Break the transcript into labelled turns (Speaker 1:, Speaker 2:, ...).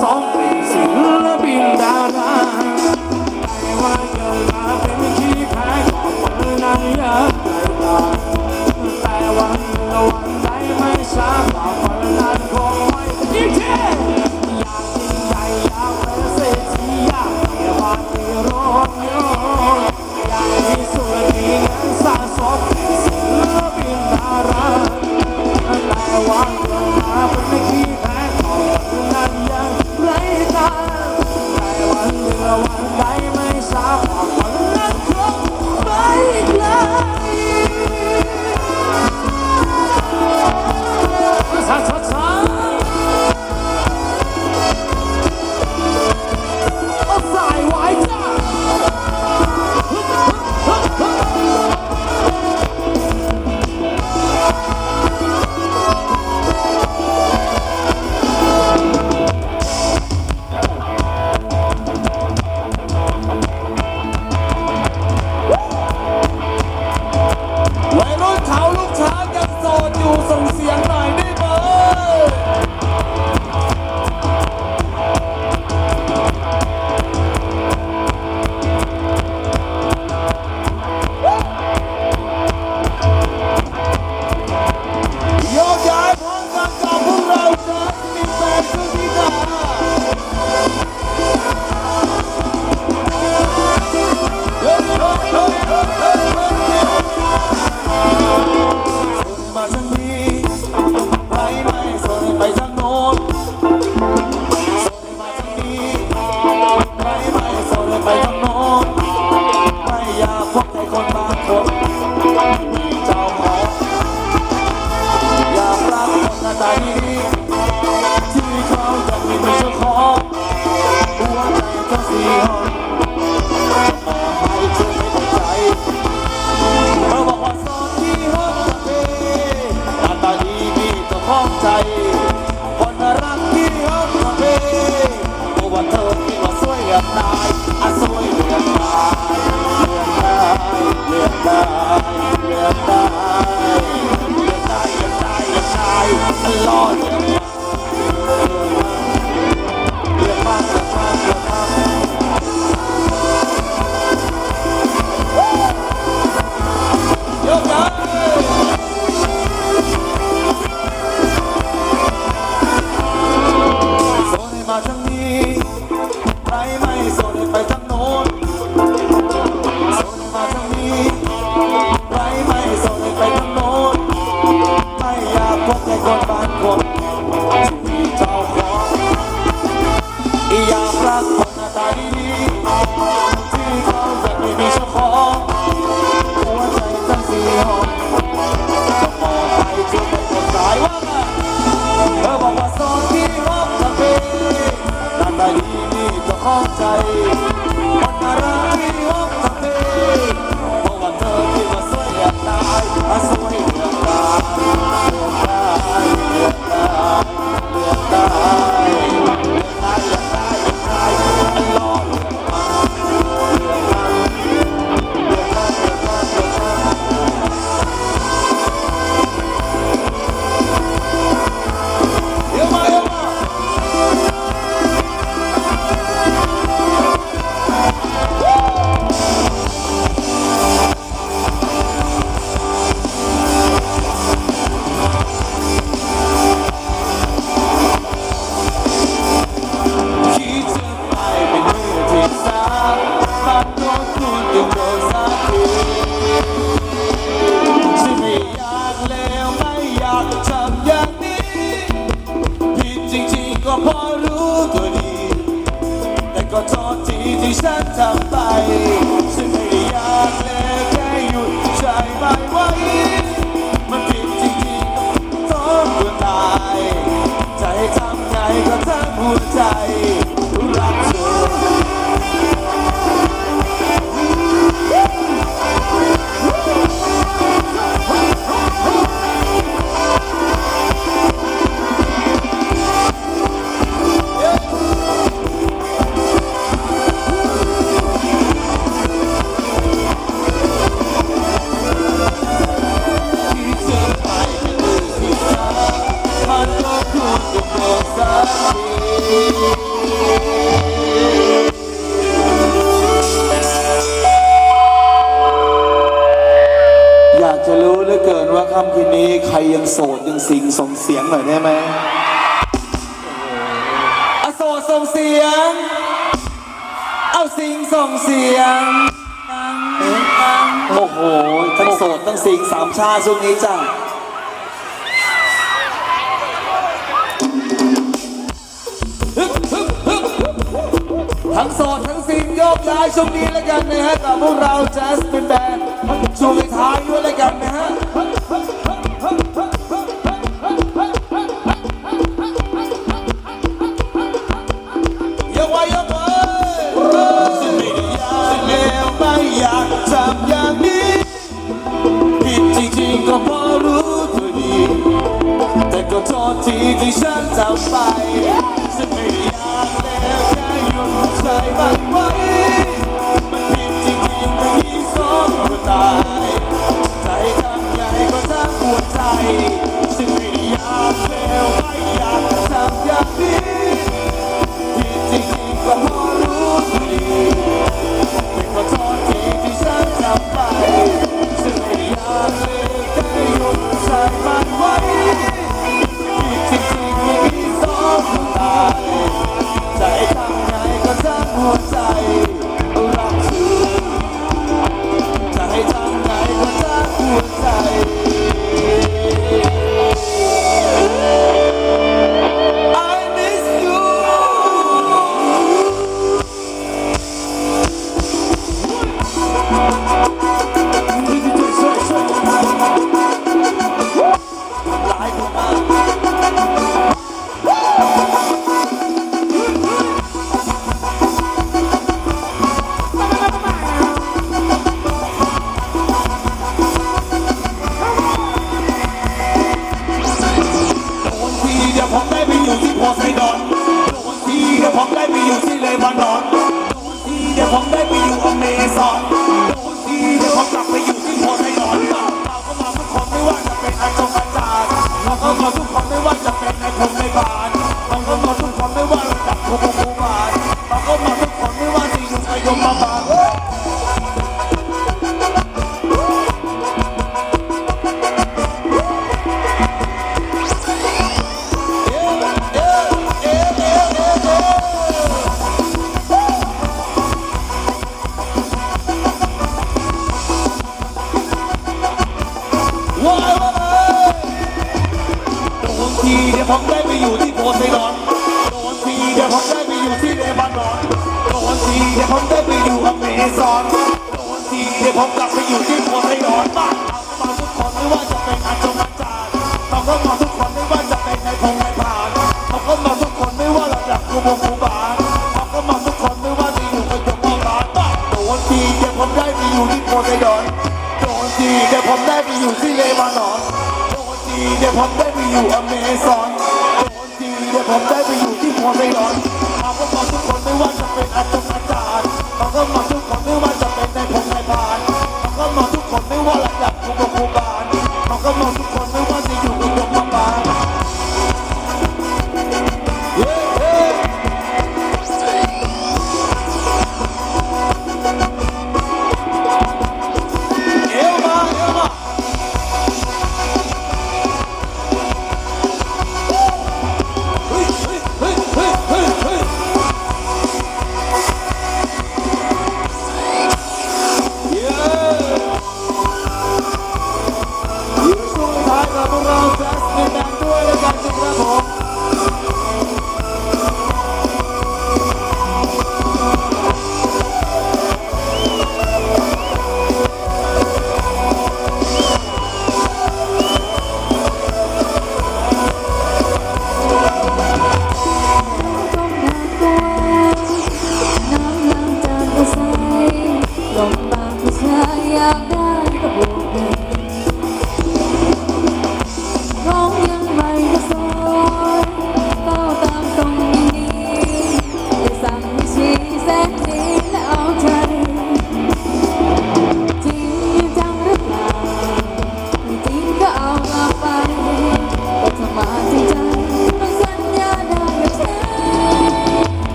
Speaker 1: งิน ยงหน่อยได้ไหมอะโสดส่งเสียง เอาสิงส่งเสียงโอ้โห ทั้งโสดทั้งสิงสามชาติช่วงนี้จ้ะฮึบฮึบฮึบทั้งโสดทั้งสิงโยกย้ายช่วงนี้แล้วกันนะฮะกับพวกเราแจ๊สเป็นแบนด์ช่วงท้าย ได้ไปอยู่ที่โพไซดอนโดนทีเดี๋ยวผมได้ไปอยู่ที่เลบานอนโดนทีเดี๋ยวผมได้ไปอยู่อเมซอนโดนทีเดี๋ยวผมกลับไปอยู่ที่โพไซดอนเราก็มาทุกคนไม่ว่าจะเป็นอาจงอาจารย์เราก็มาทุกคนไม่ว่าจะเป็นในพงในบาย ทีเดี๋ยวผมได้ไปอยู่อเมซอนโดนทีเดี๋ยวผมกลับไปอยู่ที่โพไซดอนบ้างเอาทุกคนไม่ว่าจะเป็นอาจงอาจารย์เราก็มาทุกคนไม่ว่าจะเป็นในพงในพานเราก็มาทุกคนไม่ว่าระดับครูบงครูบาลเราก็มาทุกคนไม่ว่าจะอยู่กับยมบาลบ้างโดนทีเดี๋ยวผมได้ไปอยู่ที่โพไซดอนโดนทีเดี๋ยวผมได้ไปอยู่ที่เลบานอนโดนทีเดี๋ยวผมได้ไปอยู่อเมซอนโดนทีเดี๋ยวผมได้ไปอยู่ที่โพไซดอนเราก็มาทุกคนไม่ว่าจะเป็นอาจารย์ อาจา